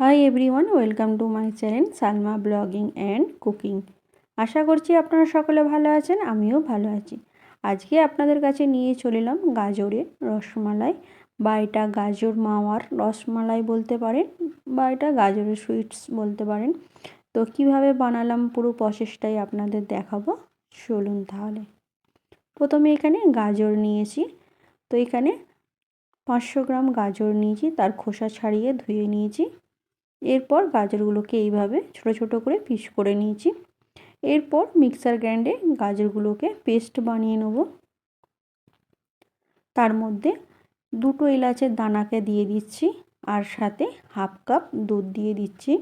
Hi everyone welcome to my channel Salma blogging and cooking আশা করছি আপনারা সকলে ভালো আছেন, আমিও ভালো আছি। আজকে আপনাদের কাছে নিয়ে চলে এলাম গাজরের রসমালাই। বা এটা গাজর মাওয়ার রসমালাই বলতে পারেন বা এটা গাজরের সুইটস বলতে পারেন। তো কীভাবে বানালাম পুরো প্রসেসটাই আপনাদের দেখাবো, চলুন তাহলে। প্রথমে এখানে গাজর নিয়েছি, তো এখানে পাঁচশো গ্রাম গাজর নিয়েছি, তার খোসা ছাড়িয়ে ধুয়ে নিয়েছি। এরপর গাজরগুলোকে এইভাবে ছোট ছোট করে পিস করে নিয়েছি। এরপর মিক্সার গ্রাইন্ডে গাজরগুলোকে পেস্ট বানিয়ে নেব। তার মধ্যে দুটো এলাচের দানাকে দিয়ে দিচ্ছি আর সাথে হাফ কাপ দুধ দিয়ে দিচ্ছি।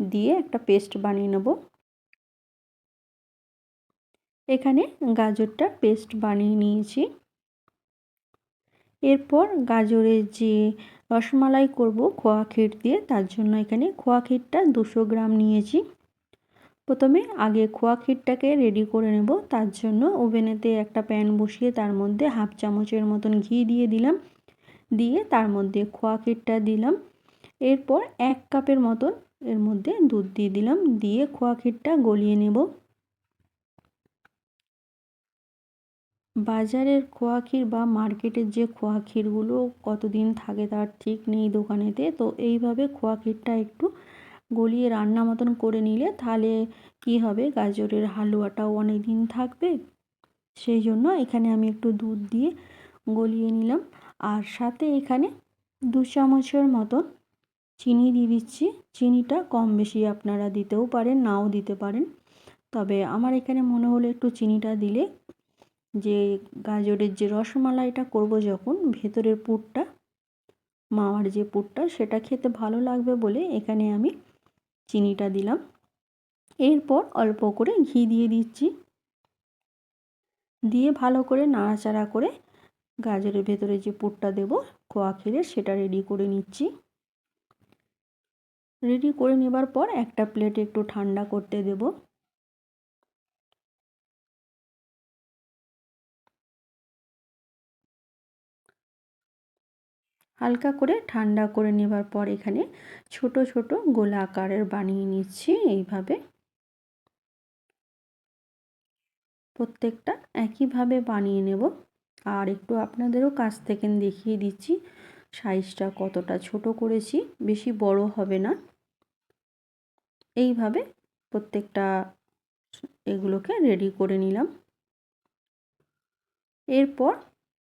দিয়ে একটা পেস্ট বানিয়ে নেব। এখানে গাজরটা পেস্ট বানিয়ে নিয়েছি। এরপর গাজরের যে রসমালাই করব খোয়া ক্ষীর দিয়ে। তার জন্য এখানে খোয়া ক্ষীরটা দুশো গ্রাম নিয়েছি। প্রথমে আগে খোয়া ক্ষীরটাকে রেডি করে নেব। তার জন্য ওভেনেতে একটা প্যান বসিয়ে তার মধ্যে হাফ চামচের মতন ঘি দিয়ে দিলাম। দিয়ে তার মধ্যে খোয়া ক্ষীরটা দিলাম। এরপর এক কাপের মতন এর মধ্যে দুধ দিয়ে দিলাম। দিয়ে খোয়া ক্ষীরটা গলিয়ে নেব। বাজারের খোয়া ক্ষীর বা মার্কেটের যে খোয়া ক্ষীরগুলো কতদিন থাকে তার ঠিক নেই দোকানেতে, তো এইভাবে খোয়া ক্ষীরটা একটু গলিয়ে রান্না মতন করে নিলে তাহলে কি হবে? গাজরের হালুয়াটাও অনেক দিন থাকবে। সেই জন্য এখানে আমি একটু দুধ দিয়ে গলিয়ে নিলাম। আর সাথে এখানে দু চামচের মতন চিনি দিয়ে দিচ্ছি। চিনিটা কম বেশি আপনারা দিতেও পারেন, নাও দিতে পারেন। তবে আমার এখানে মনে হলো একটু চিনিটা দিলে যে গাজরের যে রসমালাইটা করব যখন, ভেতরের পুরটা মাওয়ার যে পুরটা, সেটা খেতে ভালো লাগবে বলে এখানে আমি চিনিটা দিলাম। এরপর অল্প করে ঘি দিয়ে দিচ্ছি। দিয়ে ভালো করে নাড়াচাড়া করে গাজরের ভেতরে যে পুরটা দেব, খোয়া ক্ষীরের সেটা রেডি করে নিচ্ছি। রেডি করে নেবার পর একটা প্লেটে একটু ঠান্ডা করতে দেবো। হালকা করে ঠান্ডা করে নেবার পর এখানে ছোট ছোট গোলা আকারের বানিয়ে নিচ্ছি এইভাবে। প্রত্যেকটা একইভাবে বানিয়ে নেব। আর একটু আপনাদেরও কাছ থেকে দেখিয়ে দিচ্ছি সাইজটা কতটা ছোট করেছি, বেশি বড় হবে না। এইভাবে প্রত্যেকটা এগুলোকে রেডি করে নিলাম। এরপর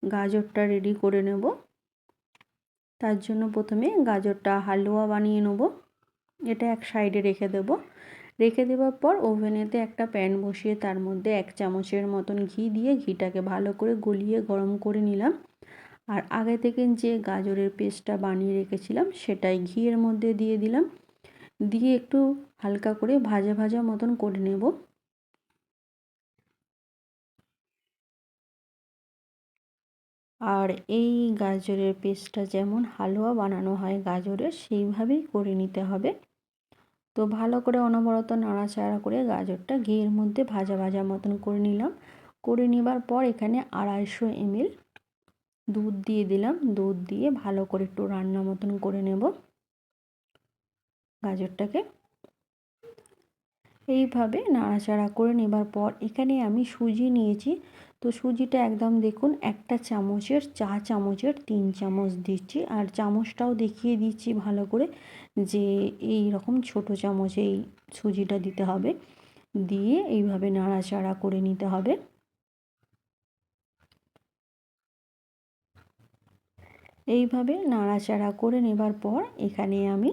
গাজরটা রেডি করে নেব। তার জন্য প্রথমে গাজরটা হালুয়া বানিয়ে নেব। এটা এক সাইডে রেখে দেব। রেখে দেওয়ার পর ওভেনেতে একটা প্যান বসিয়ে তার মধ্যে এক চামচের মতন ঘি দিয়ে ঘিটাকে ভালো করে গলিয়ে গরম করে নিলাম। আর আগে থেকে যে গাজরের পেস্টটা বানিয়ে রেখেছিলাম, সেটাই ঘিয়ের মধ্যে দিয়ে দিলাম। দিয়ে একটু হালকা করে ভাজা ভাজা মতন করে নেব। আর এই গাজরের পেস্টটা যেমন হালুয়া বানানো হয় গাজরের সেইভাবেই করে নিতে হবে। তো ভালো করে অনবরত নাড়াচাড়া করে গাজরটা ঘিয়ের মধ্যে ভাজা ভাজা মতন করে নিলাম। করে নেবার পর এখানে আড়াইশো এমএল দুধ দিয়ে দিলাম। দুধ দিয়ে ভালো করে একটু রান্না মতন করে নেব গাজরটাকে। এইভাবে নাড়াচাড়া করে নেবার পর এখানে আমি সুজি নিয়েছি। তো সুজিটা একদম দেখুন, একটা চামচের চা চামচের তিন চামচ দিচ্ছি। আর চামচটাও দেখিয়ে দিচ্ছি ভালো করে যে এই রকম ছোট চামচ এই সুজিটা দিতে হবে। দিয়ে এইভাবে নাড়াচাড়া করে নিতে হবে। এইভাবে নাড়াচাড়া করে নেবার পর এখানে আমি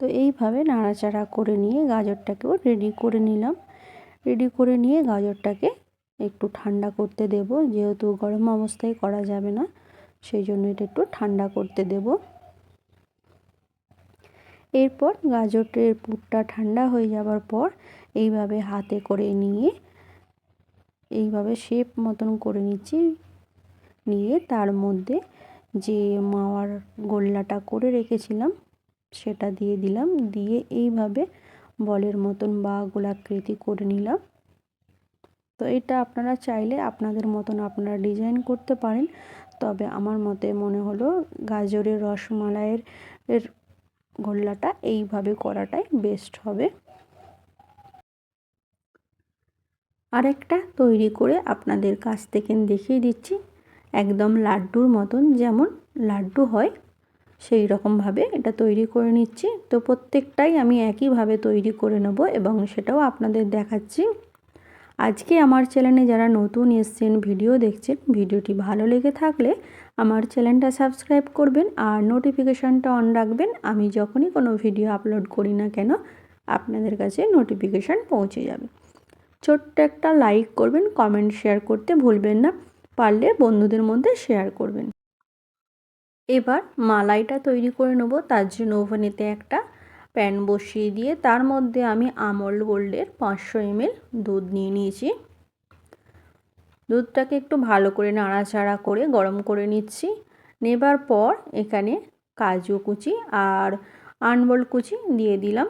তো এইভাবে নাড়াচাড়া করে নিয়ে গাজরটাকেও রেডি করে নিলাম। রেডি করে নিয়ে গাজরটাকে একটু ঠান্ডা করতে দেব। যেহেতু গরম অবস্থায় করা যাবে না, সেই জন্য এটা একটু ঠান্ডা করতে দেব। এরপর গাজরের পুরটা ঠান্ডা হয়ে যাবার পর এইভাবে হাতে করে নিয়ে, এইভাবে শেপ মতন করে নিচ্ছি। নিয়ে তার মধ্যে যে মাওয়ার গোল্লাটা করে রেখেছিলাম সেটা দিয়ে দিলাম। দিয়ে এইভাবে বলের মতন বা গোলাকৃতি করে নিলাম। তো এটা আপনারা চাইলে আপনাদের মতন আপনারা ডিজাইন করতে পারেন। তবে আমার মতে মনে হলো গাজরের রসমালাইয়ের এর গোল্লাটা এইভাবে করাটাই বেস্ট হবে। আরেকটা তৈরি করে আপনাদের কাছ থেকে দেখিয়ে দিচ্ছি। একদম লাড্ডুর মতন যেমন লাড্ডু হয় সেই রকমভাবে এটা তৈরি করে নিচ্ছি। তো প্রত্যেকটাই আমি একইভাবে তৈরি করে নেব এবং সেটাও আপনাদের দেখাচ্ছি। আজকে আমার চ্যানেলে যারা নতুন এসছেন, ভিডিও দেখছেন, ভিডিওটি ভালো লেগে থাকলে আমার চ্যানেলটা সাবস্ক্রাইব করবেন আর নোটিফিকেশানটা অন রাখবেন। আমি যখনই কোনো ভিডিও আপলোড করি না কেন, আপনাদের কাছে নোটিফিকেশান পৌঁছে যাবে। ছোট্ট একটা লাইক করবেন, কমেন্ট শেয়ার করতে ভুলবেন না, পারলে বন্ধুদের মধ্যে শেয়ার করবেন। এবার মালাইটা তৈরি করে নেব। তার জন্য ওভেনেতে একটা প্যান বসিয়ে দিয়ে তার মধ্যে আমি আমল গোল্ডের পাঁচশো এমএল দুধ নিয়ে নিয়েছি। দুধটাকে একটু ভালো করে নাড়াচাড়া করে গরম করে নিচ্ছি। নেবার পর এখানে কাজু কুচি আর আনবল কুচি দিয়ে দিলাম।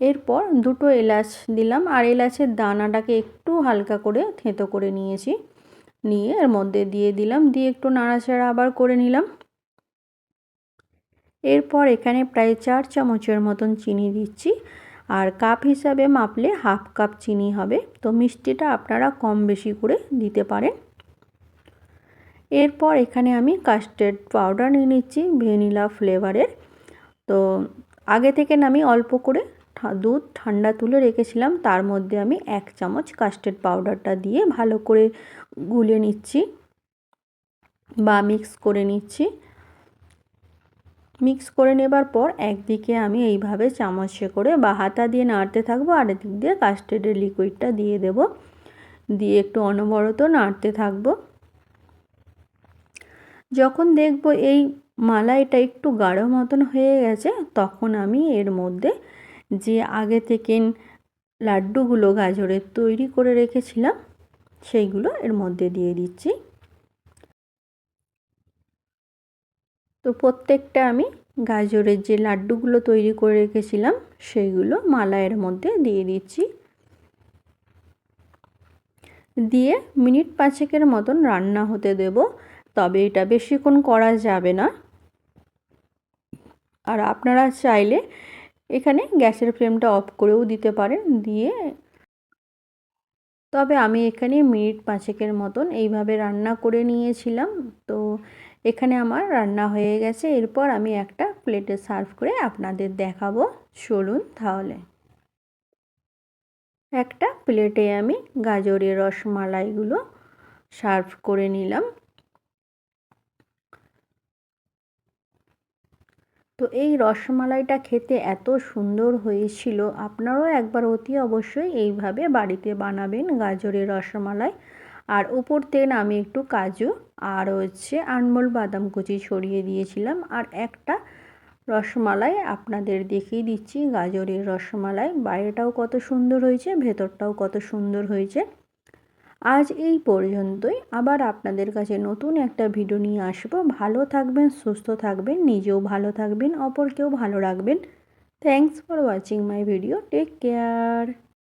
এরপর দুটো এলাচ দিলাম আর এলাচের দানাটাকে একটু হালকা করে থেঁতো করে নিয়েছি। নিয়ে এর মধ্যে দিয়ে দিলাম, দিয়ে একটু নাড়াচাড়া আবার করে নিলাম। এরপর এখানে প্রায় চার চামচের মতন চিনি দিচ্ছি, আর কাপ হিসাবে মাপলে হাফ কাপ চিনি হবে, তো মিষ্টিটা আপনারা কম বেশি করে দিতে পারেন। এরপর এখানে আমি কাস্টার্ড পাউডার নিয়ে নিচ্ছি, ভ্যানিলা ফ্লেভারের। তো আগে থেকে আমি অল্প করে দুধ ঠান্ডা তুলে রেখেছিলাম। তার মধ্যে আমি এক চামচ কাস্টার্ড পাউডারটা দিয়ে ভালো করে গুলে নিচ্ছি বা মিক্স করে নিচ্ছি। মিক্স করে নেবার পর একদিকে আমি এইভাবে চামচে করে বা হাতা দিয়ে নাড়তে থাকব আর দিক দিয়ে কাস্টার্ডের লিকুইডটা দিয়ে দেব। দিয়ে একটু অনবরত নাড়তে থাকব। যখন দেখব এই মালাইটা একটু গাঢ় মতন হয়ে গেছে, তখন আমি এর মধ্যে যে আগে থেকে লাড্ডুগুলো গাজরের তৈরি করে রেখেছিলাম, সেইগুলো এর মধ্যে দিয়ে দিচ্ছি। তো প্রত্যেকটা আমি গাজরের যে লাড্ডুগুলো তৈরি করে রেখেছিলাম, সেইগুলো মালাইয়ের মধ্যে দিয়ে দিচ্ছি। দিয়ে মিনিট পাঁচেকের মতন রান্না হতে দেব, তবে এটা বেশিক্ষণ করা যাবে না। আর আপনারা চাইলে এখানে গ্যাসের ফ্লেমটা অফ করেও দিতে পারেন, দিয়ে তবে আমি এখানে মিনিট পাঁচেকের মতন এইভাবে রান্না করে নিয়েছিলাম। তো এখানে আমার রান্না হয়ে গেছে। এরপর আমি একটা প্লেটে সার্ভ করে আপনাদের দেখাবো। চলুন তাহলে। একটা প্লেটে আমি গাজরের রসমালাইগুলো সার্ভ করে নিলাম। তো এই রসমালাইটা খেতে এত সুন্দর হয়েছিল। আপনারাও একবার অতি অবশ্যই এইভাবে বাড়িতে বানাবেন গাজরের রসমালাই। আর উপর থেকে আমি একটু কাজু আর হচ্ছে আনমোল বাদাম কুচি ছড়িয়ে দিয়েছিলাম। আর একটা রসমালাই আপনাদের দেখিয়ে দিচ্ছি, গাজরের রসমালাই। বাইরেটাও কত সুন্দর হয়েছে, ভেতরটাও কত সুন্দর হয়েছে। আজ এই পর্যন্তই। আবার আপনাদের কাছে নতুন একটা ভিডিও নিয়ে আসব। ভালো থাকবেন, সুস্থ থাকবেন, নিজেও ভালো থাকবেন, অপরকেও ভালো রাখবেন। Thanks for watching my video take care